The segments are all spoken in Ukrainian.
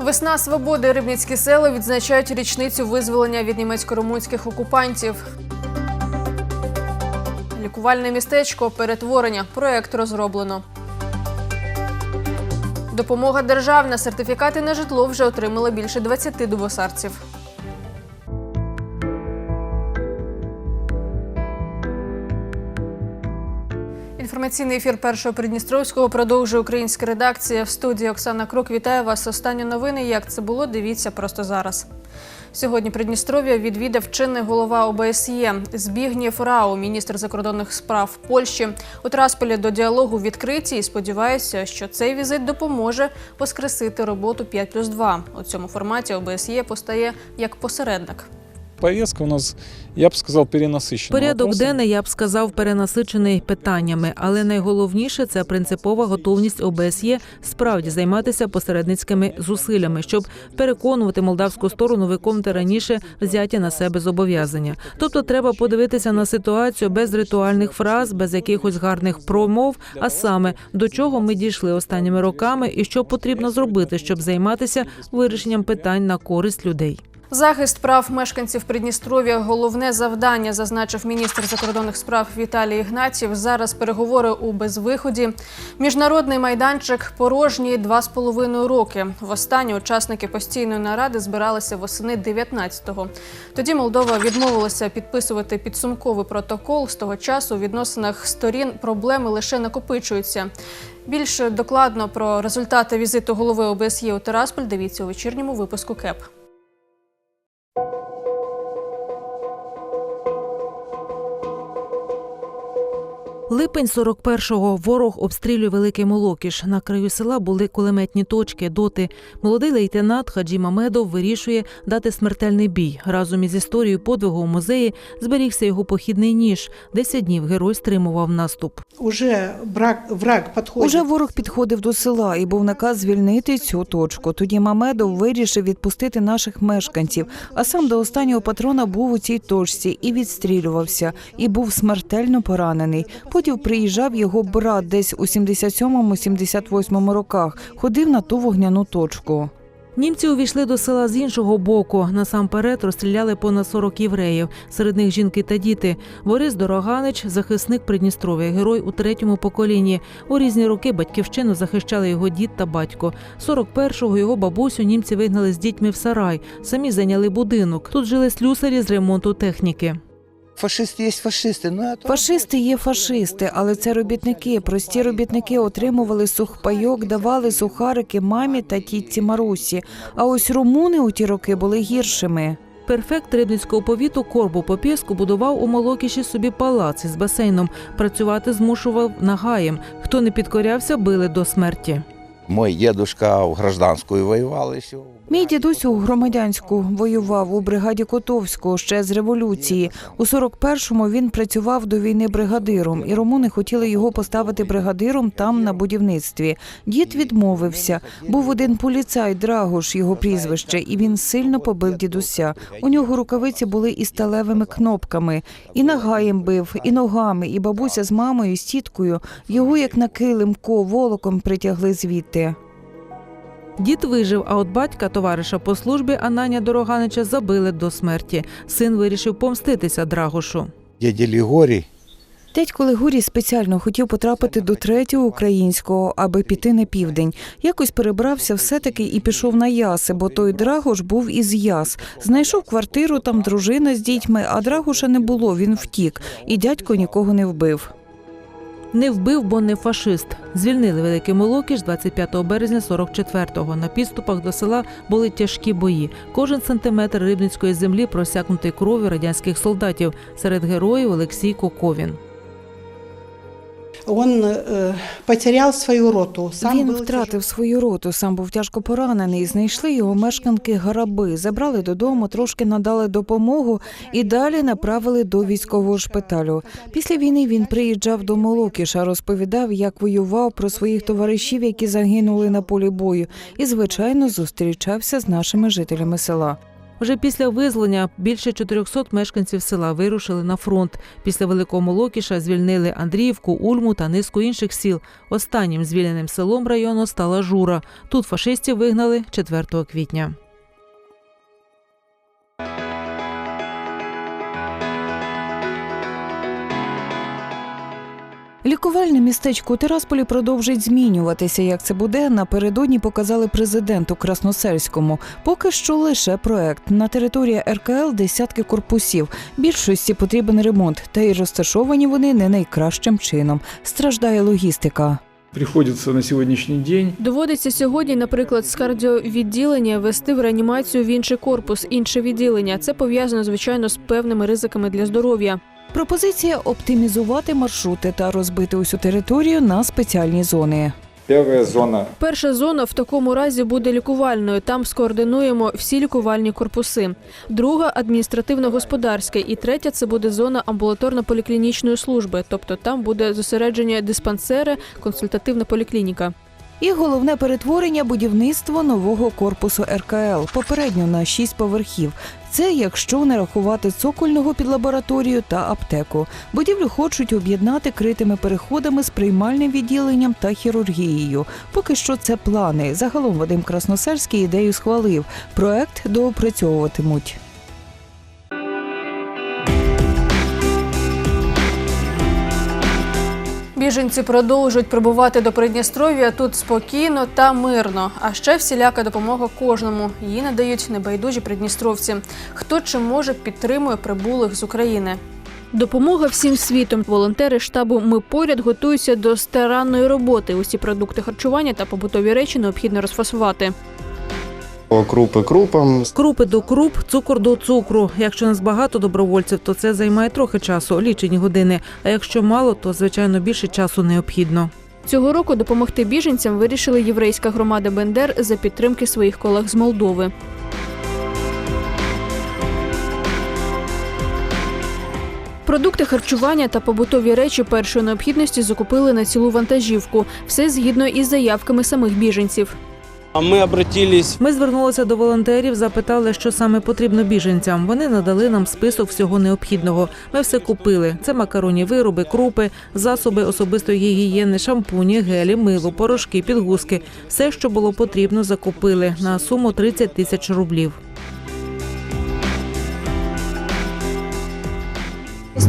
Весна свободи рибницькі села відзначають річницю визволення від німецько-румунських окупантів. Лікувальне містечко перетворення. Проект розроблено. Допомога державна. Сертифікати на житло вже отримали більше 20 дубосарців. Інформаційний ефір першого Придністровського продовжує українська редакція. В студії Оксана Крук вітає вас. Останні новини. Як це було? Дивіться просто зараз. Сьогодні Придністров'я відвідав чинний голова ОБСЄ Збігнєв Рау, міністр закордонних справ Польщі. У Трасполі до діалогу відкриті і сподіваюся, що цей візит допоможе воскресити роботу 5 плюс 2. У цьому форматі ОБСЄ постає як посередник. Повестка у нас, я б сказав, перенасичена. Порядок денний, я б сказав, перенасичений питаннями, але найголовніше це принципова готовність ОБСЄ справді займатися посередницькими зусиллями, щоб переконувати молдавську сторону виконувати раніше взяті на себе зобов'язання. Тобто, треба подивитися на ситуацію без ритуальних фраз, без якихось гарних промов, а саме до чого ми дійшли останніми роками, і що потрібно зробити, щоб займатися вирішенням питань на користь людей. Захист прав мешканців Придністров'я головне завдання, зазначив міністр закордонних справ Віталій Ігнатів. Зараз переговори у безвиході. Міжнародний майданчик порожній два з половиною роки. Востаннє учасники постійної наради збиралися восени 19-го. Тоді Молдова відмовилася підписувати підсумковий протокол. З того часу у відносинах сторін проблеми лише накопичуються. Більше докладно про результати візиту голови ОБСЄ у Терасполь дивіться у вечірньому випуску КЕП. Липень 41-го ворог обстрілює великий Молокіш. На краю села були кулеметні точки. Доти молодий лейтенант Хаджі Мамедов вирішує дати смертельний бій. Разом із історією подвигу у музеї зберігся його похідний ніж. Десять днів герой стримував наступ. Уже враг, враг підходить. Уже ворог підходив до села і був наказ звільнити цю точку. Тоді Мамедов вирішив відпустити наших мешканців, а сам до останнього патрона був у цій точці і відстрілювався, і був смертельно поранений. Потім приїжджав його брат десь у 77-78 роках, ходив на ту вогняну точку. Німці увійшли до села з іншого боку. Насамперед розстріляли понад 40 євреїв. Серед них жінки та діти. Борис Дороганич, захисник Придністров'я, герой у третьому поколінні. У різні роки батьківщину захищали його дід та батько. 41-го його бабусю німці вигнали з дітьми в сарай. Самі зайняли будинок. Тут жили слюсарі з ремонту техніки Фашисты есть фашисты, но это... Фашисти є фашисти, але це робітники. Прості робітники отримували сухпайок, давали сухарики мамі та тітці Марусі. А ось румуни у ті роки були гіршими. Перфект рибницького повіту Корбу Попєску будував у Молокіші собі палац із басейном. Працювати змушував нагаєм. Хто не підкорявся, били до смерті. Мой дедушка в гражданскую воевал еще. Мій дідусь у громадянську воював у бригаді Котовського ще з революції. У 41-му він працював до війни бригадиром, і румуни хотіли його поставити бригадиром там на будівництві. Дід відмовився. Був один поліцай Драгош, його прізвище, і він сильно побив дідуся. У нього рукавиці були із сталевими кнопками. І нагаєм бив, і ногами, і бабуся з мамою, і з тіткою його як на килимко волоком притягли звідти. Дід вижив, а от батька, товариша по службі Ананя Дороганича, забили до смерті. Син вирішив помститися Драгошу. Дядя Лигорий Дядько Легурій спеціально хотів потрапити до третього українського, аби піти на південь. Якось перебрався все-таки і пішов на яси, бо той Драгош був із яс. Знайшов квартиру, там дружина з дітьми, а Драгоша не було, він втік, і дядько нікого не вбив. Не вбив, бо не фашист. Звільнили Великий Молокіш 25 березня 44-го. На підступах до села були тяжкі бої. Кожен сантиметр рибницької землі просякнутий кров'ю радянських солдатів. Серед героїв Олексій Коковін. Он э, потерял свою роту. Сам він втратив свою роту, сам був тяжко поранений. Знайшли його мешканки Гараби, забрали додому, трошки надали допомогу і далі направили до військового шпиталю. Після війни він приїжджав до Молокіша, розповідав, як воював про своїх товаришів, які загинули на полі бою, і звичайно зустрічався з нашими жителями села. Вже після визволення більше 400 мешканців села вирушили на фронт. Після Великого Локіша звільнили Андріївку, Ульму та низку інших сіл. Останнім звільненим селом району стала Жура. Тут фашистів вигнали 4 квітня. Лікувальне містечко у Тирасполі продовжить змінюватися. Як це буде, напередодні показали президенту Красносельському. Поки що лише проект. На території РКЛ десятки корпусів. Більшості потрібен ремонт, та й розташовані вони не найкращим чином. Страждає логістика. Приходится на сегодняшний день Доводиться сьогодні, наприклад, з кардіовідділення вести в реанімацію в інший корпус, інше відділення. Це пов'язано звичайно з певними ризиками для здоров'я. Пропозиція оптимізувати маршрути та розбити усю територію на спеціальні зони. Первая зона Перша зона в такому разі буде лікувальною. Там скоординуємо всі лікувальні корпуси. Друга адміністративно-господарська, і третя це буде зона амбулаторно-поліклінічної служби. Тобто там буде зосередження диспансери, консультативна поліклініка. І головне перетворення будівництво нового корпусу РКЛ, попередньо на шість поверхів. Це якщо не рахувати цокольного під лабораторію та аптеку. Будівлю хочуть об'єднати критими переходами з приймальним відділенням та хірургією. Поки що це плани. Загалом Вадим Красносельський ідею схвалив. Проект доопрацьовуватимуть. Біженці продовжують прибувати до Придністров'я тут спокійно та мирно. А ще всіляка допомога кожному. Її надають небайдужі придністровці. Хто чим може підтримує прибулих з України. Допомога всім світом. Волонтери штабу Ми поряд готуються до старанної роботи. Усі продукти харчування та побутові речі необхідно розфасувати. Крупи крупам, Крупи до круп, цукор до цукру. Якщо нас багато добровольців, то це займає трохи часу, лічені години. А якщо мало, то звичайно більше часу необхідно. Цього року допомогти біженцям вирішили єврейська громада Бендер за підтримки своїх колег з Молдови. Продукти харчування та побутові речі першої необхідності закупили на цілу вантажівку. Все згідно із заявками самих біженців. Мы обратились Ми звернулися до волонтерів, запитали, що саме потрібно біженцям. Вони надали нам список всього необхідного. Ми все купили: це макаронні вироби, крупи, засоби особистої гігієни, шампуні, гелі, мило, порошки, підгузки. Все, що було потрібно, закупили на суму 30 тисяч рублів.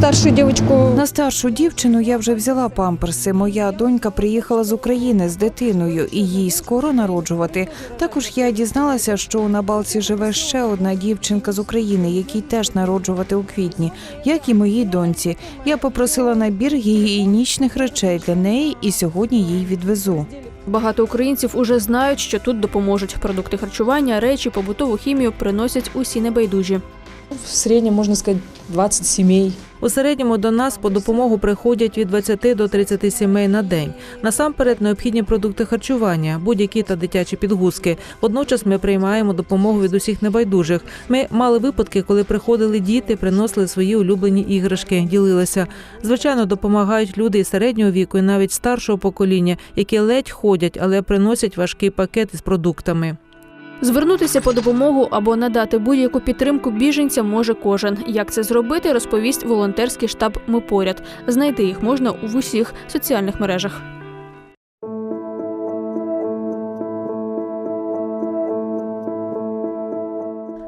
Старшу дівчинку На старшу дівчину я вже взяла памперси. Моя донька приїхала з України з дитиною, і їй скоро народжувати. Також я дізналася, що на балці живе ще одна дівчинка з України, якій теж народжувати у квітні, як і моїй доньці. Я попросила набір гігієнічних речей для неї, і сьогодні їй відвезу. багато українців уже знають, що тут допоможуть. Продукти харчування, речі, побутову хімію приносять усі небайдужі. В среднем, можно сказать, 20 семей. У середньому до нас по допомогу приходять від 20 до 30 сімей на день. Насамперед необхідні продукти харчування, будь-які та дитячі підгузки. Водночас ми приймаємо допомогу від усіх небайдужих. Ми мали випадки, коли приходили діти, приносили свої улюблені іграшки, ділилися. Звичайно, допомагають люди і середнього віку, і навіть старшого покоління, які ледь ходять, але приносять важкий пакет із продуктами. Звернутися по допомогу або надати будь-яку підтримку біженцям може кожен. Як це зробити, розповість волонтерський штаб Ми поряд. Знайти їх можна в усіх соціальних мережах.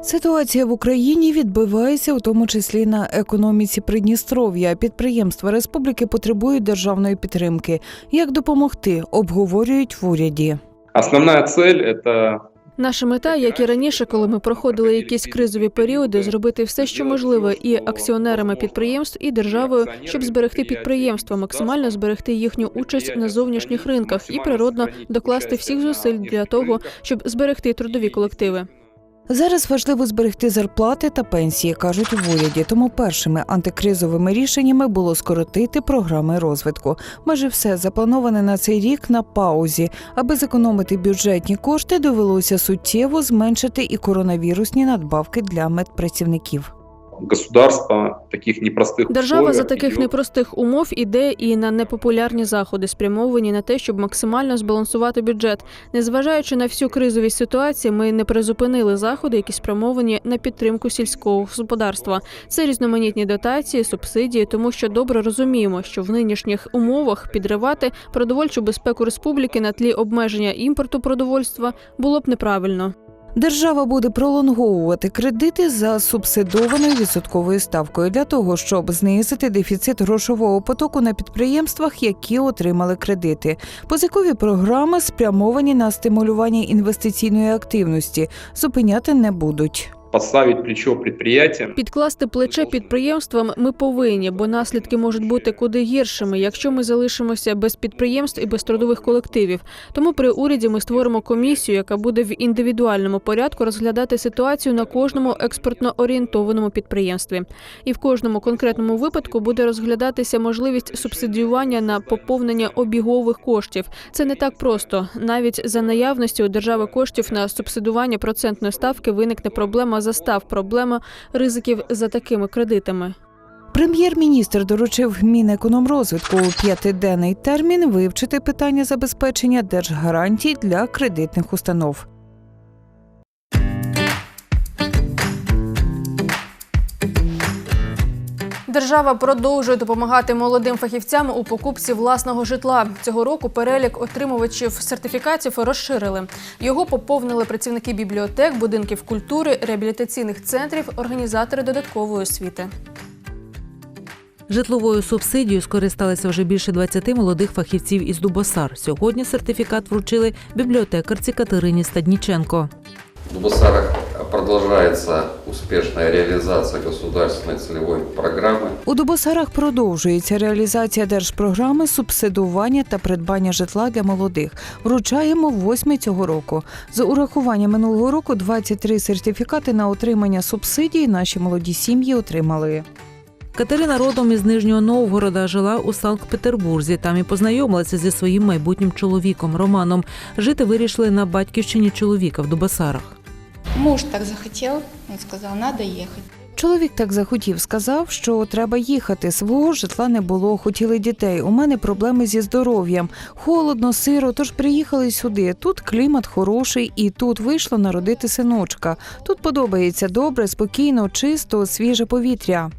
Ситуація в Україні відбивається у тому числі на економіці Придністров'я. Підприємства республіки потребують державної підтримки. Як допомогти, обговорюють в уряді. Основная цель – это Наша мета, як і раніше, коли ми проходили якісь кризові періоди, зробити все, що можливе, і акціонерами підприємств, і державою, щоб зберегти підприємства, максимально зберегти їхню участь на зовнішніх ринках і природно докласти всіх зусиль для того, щоб зберегти трудові колективи. Зараз важливо зберегти зарплати та пенсії, кажуть в уряді. Тому першими антикризовими рішеннями було скоротити програми розвитку. Майже все заплановане на цей рік на паузі. Аби зекономити бюджетні кошти, довелося суттєво зменшити і коронавірусні надбавки для медпрацівників. Государство в таких непростых Держава за таких непростих умов іде і на непопулярні заходи, спрямовані на те, щоб максимально збалансувати бюджет. Незважаючи на всю кризовість ситуації, ми не призупинили заходи, які спрямовані на підтримку сільського господарства. Це різноманітні дотації, субсидії, тому що добре розуміємо, що в нинішніх умовах підривати продовольчу безпеку республіки на тлі обмеження імпорту продовольства було б неправильно. Держава буде пролонговувати кредити за субсидованою відсотковою ставкою для того, щоб знизити дефіцит грошового потоку на підприємствах, які отримали кредити. Позикові програми спрямовані на стимулювання інвестиційної активності, зупиняти не будуть. Подставить плечо предприятиям. Підкласти плече підприємствам ми повинні, бо наслідки можуть бути куди гіршими, якщо ми залишимося без підприємств і без трудових колективів. Тому при уряді ми створимо комісію, яка буде в індивідуальному порядку розглядати ситуацію на кожному експортно орієнтованому підприємстві. І в кожному конкретному випадку буде розглядатися можливість субсидіювання на поповнення обігових коштів. Це не так просто. Навіть за наявності у держави коштів на субсидування процентної ставки виникне проблема застав, проблема ризиків за такими кредитами. Прем'єр-міністр доручив Мінекономрозвитку у п'ятиденний термін вивчити питання забезпечення держгарантій для кредитних установ. Держава продовжує допомагати молодим фахівцям у покупці власного житла. Цього року перелік отримувачів сертифікатів розширили. Його поповнили працівники бібліотек, будинків культури, реабілітаційних центрів, організатори додаткової освіти. Житловою субсидією скористалися вже більше 20 молодих фахівців із Дубосар. Сьогодні сертифікат вручили бібліотекарці Катерині Стадніченко. В Дубосарах продолжается успешная реализация государственной целевой программы. У Дубосарах продовжується реалізація держпрограми субсидування та придбання житла для молодих. Вручаємо восьми цього року. За урахуванням минулого року 23 сертифікати на отримання субсидій наші молоді сім'ї отримали. Катерина родом із Нижнього Новгорода жила у Санкт-Петербурзі. Там і познайомилася зі своїм майбутнім чоловіком Романом. Жити вирішили на батьківщині чоловіка в Дубосарах. Муж так захотів, він сказав, треба їхати. Чоловік так захотів, сказав, що треба їхати. Свого житла не було, хотіли дітей. У мене проблеми зі здоров'ям. Холодно, сиро, тож приїхали сюди. Тут клімат хороший, і тут вийшло народити синочка. Тут подобається добре, спокійно, чисто, свіже повітря.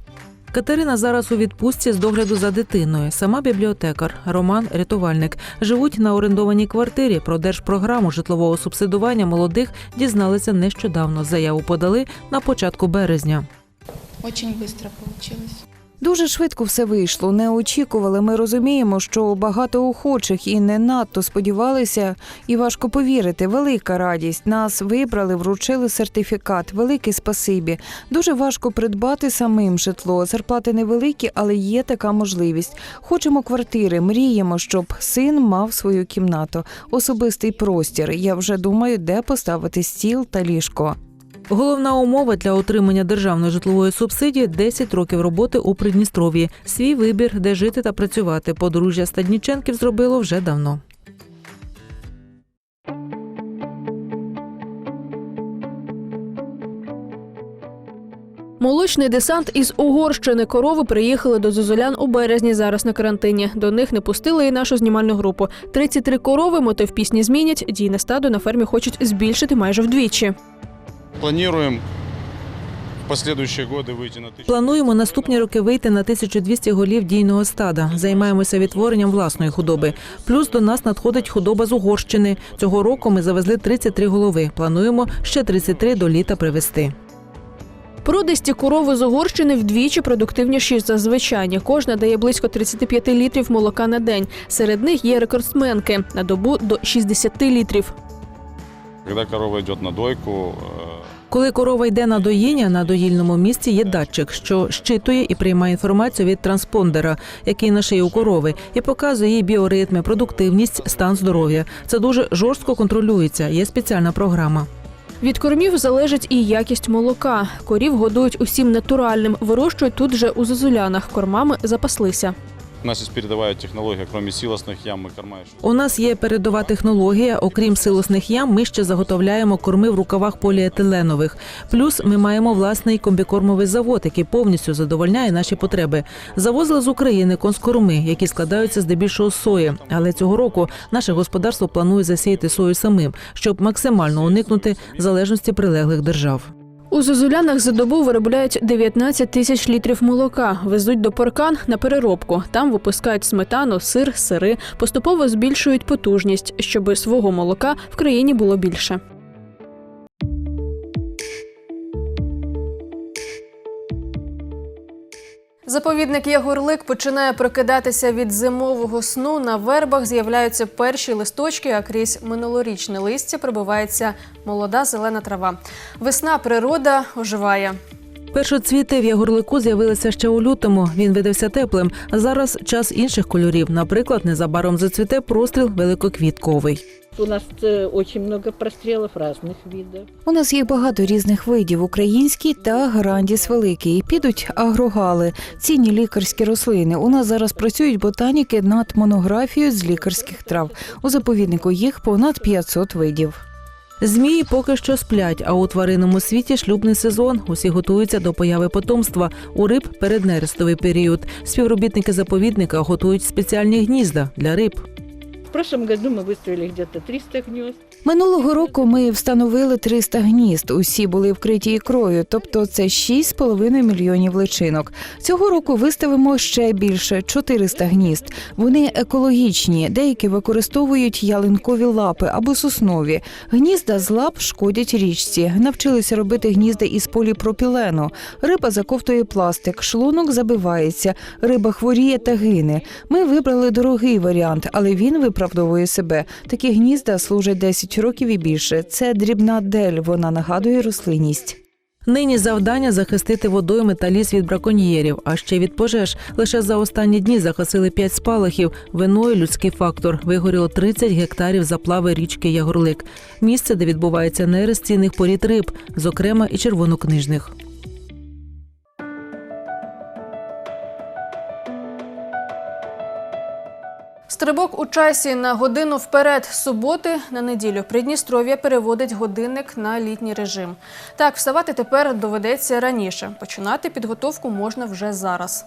Катерина зараз у відпустці з догляду за дитиною. Сама бібліотекар, Роман рятувальник. Живуть на орендованій квартирі. Про держпрограму житлового субсидування молодих дізналися нещодавно. Заяву подали на початку березня. Очень быстро получилось. Дуже швидко все вийшло. Не очікували. Ми розуміємо, що багато охочих і не надто сподівалися. І важко повірити. Велика радість. Нас вибрали, вручили сертифікат. Велике спасибі. Дуже важко придбати самим житло. Зарплати невеликі, але є така можливість. Хочемо квартири, мріємо, щоб син мав свою кімнату, особистий простір. Я вже думаю, де поставити стіл та ліжко. Головна умова для отримання державної житлової субсидії 10 років роботи у Придністров'ї. Свій вибір, де жити та працювати. Подружжя Стадніченків зробило вже давно. Молочний десант із Угорщини корови приїхали до Зозулян у березні. Зараз на карантині. До них не пустили і нашу знімальну групу. 33 корови мотив пісні змінять. Дійне стадо на фермі хочуть збільшити майже вдвічі. Планируем в последующие годы выйти на тысячу. Плануємо наступні роки вийти на 1200 голів дійного стада. Займаємося відтворенням власної худоби. Плюс до нас надходить худоба з Угорщини. Цього року ми завезли 33 голови. Плануємо ще 33 до літа привезти. Породисті корови з Угорщини вдвічі продуктивніші за звичайні. Кожна дає близько 35 літрів молока на день. Серед них є рекордсменки на добу до 60 літрів. Когда корова идет на дойку, э, коли корова йде на доїння, на доїльному місці є датчик, що щитує і приймає інформацію від транспондера, який на шиї у корови, і показує їй біоритми, продуктивність, стан здоров'я. Це дуже жорстко контролюється. Є спеціальна програма. Від кормів залежить і якість молока. Корів годують усім натуральним, вирощують тут же у зозулянах. Кормами запаслися. У нас есть передовая технология, кроме силосных ям и корма. У нас є передова технологія. Окрім силосних ям, ми ще заготовляємо корми в рукавах поліетиленових. Плюс ми маємо власний комбікормовий завод, який повністю задовольняє наші потреби. Завозили з України конскорми, які складаються здебільшого сої. Але цього року наше господарство планує засіяти сою самим, щоб максимально уникнути залежності прилеглих держав. У Зозулянах за добу виробляють 19 тисяч літрів молока, везуть до паркан на переробку. Там випускають сметану, сир, сири, поступово збільшують потужність, щоб свого молока в країні було більше. Заповідник Ягорлик починає прокидатися від зимового сну. На вербах з'являються перші листочки, а крізь минулорічне листя прибувається молода зелена трава. Весна природа оживає. Першоцвіти в Ягорлику з'явилися ще у лютому. Він видався теплим. А зараз час інших кольорів. Наприклад, незабаром зацвіте простріл великоквітковий. У нас очень много прострелов разных видов. У нас є багато різних видів український та грандіс великий. Підуть агрогали, цінні лікарські рослини. У нас зараз працюють ботаніки над монографією з лікарських трав. У заповіднику їх понад 500 видів. Змії поки що сплять, а у тваринному світі шлюбний сезон. Усі готуються до появи потомства. У риб переднерестовий період. Співробітники заповідника готують спеціальні гнізда для риб. В прошлом году ми вистроїли где-то 300 гнезд. Минулого року ми встановили 300 гнізд. Усі були вкриті ікрою, тобто це 6,5 мільйонів личинок. Цього року виставимо ще більше 400 гнізд. Вони екологічні, деякі використовують ялинкові лапи або соснові. Гнізда з лап шкодять річці. Навчилися робити гнізда із поліпропілену. Риба заковтує пластик, шлунок забивається, риба хворіє та гине. Ми вибрали дорогий варіант, але він виправдовує себе. Такі гнізда служать 10 років і більше. Це дрібна дель, вона нагадує рослинність. Нині завдання захистити водойми та ліс від браконьєрів, а ще від пожеж. Лише за останні дні загасили п'ять спалахів. Виною людський фактор. Вигоріло 30 гектарів заплави річки Ягорлик. Місце, де відбувається нерест цінних порід риб, зокрема і червонокнижних. Стрибок у часі на годину вперед суботи на неділю. Придністров'я переводить годинник на літній режим. Так, вставати тепер доведеться раніше. Починати підготовку можна вже зараз.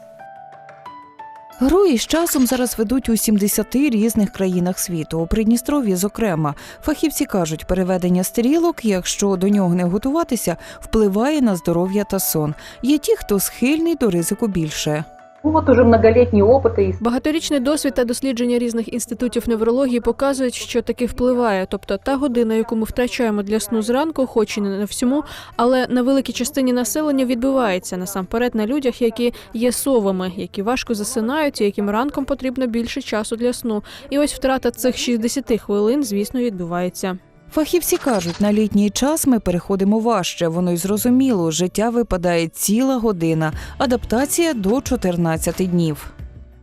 Гру із часом зараз ведуть у 70 різних країнах світу. У Придністров'ї, зокрема, фахівці кажуть, переведення стрілок, якщо до нього не готуватися, впливає на здоров'я та сон. Є ті, хто схильний до ризику більше. Ну, вот уже многолетний опыт и Багаторічний досвід та дослідження різних інститутів неврології показують, що таки впливає. Тобто та година, яку ми втрачаємо для сну зранку, хоч і не на всьому, але на великій частині населення відбувається насамперед на людях, які є совами, які важко засинають, і яким ранком потрібно більше часу для сну. І ось втрата цих 60 хвилин, звісно, відбувається. Фахівці кажуть, на літній час ми переходимо важче. Воно й зрозуміло. Життя випадає ціла година, адаптація до 14 днів.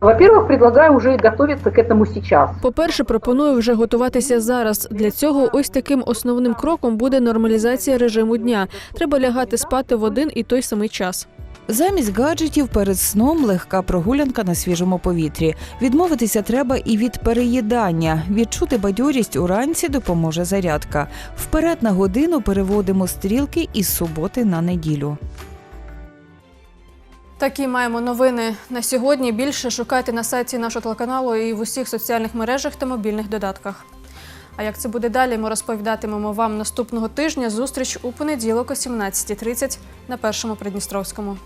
Во-первых, предлагаю уже готовиться к этому сейчас. По-перше, пропоную вже готуватися зараз. Для цього ось таким основним кроком буде нормалізація режиму дня. Треба лягати спати в один і той самий час. Замість гаджетів перед сном легка прогулянка на свіжому повітрі. Відмовитися треба і від переїдання. Відчути бадьорість уранці допоможе зарядка. Вперед на годину переводимо стрілки із суботи на неділю. Такі маємо новини на сьогодні. Більше шукайте на сайті нашого телеканалу і в усіх соціальних мережах та мобільних додатках. А як це буде далі, ми розповідатимемо вам наступного тижня. Зустріч у понеділок о 17.30 на першому Придністровському.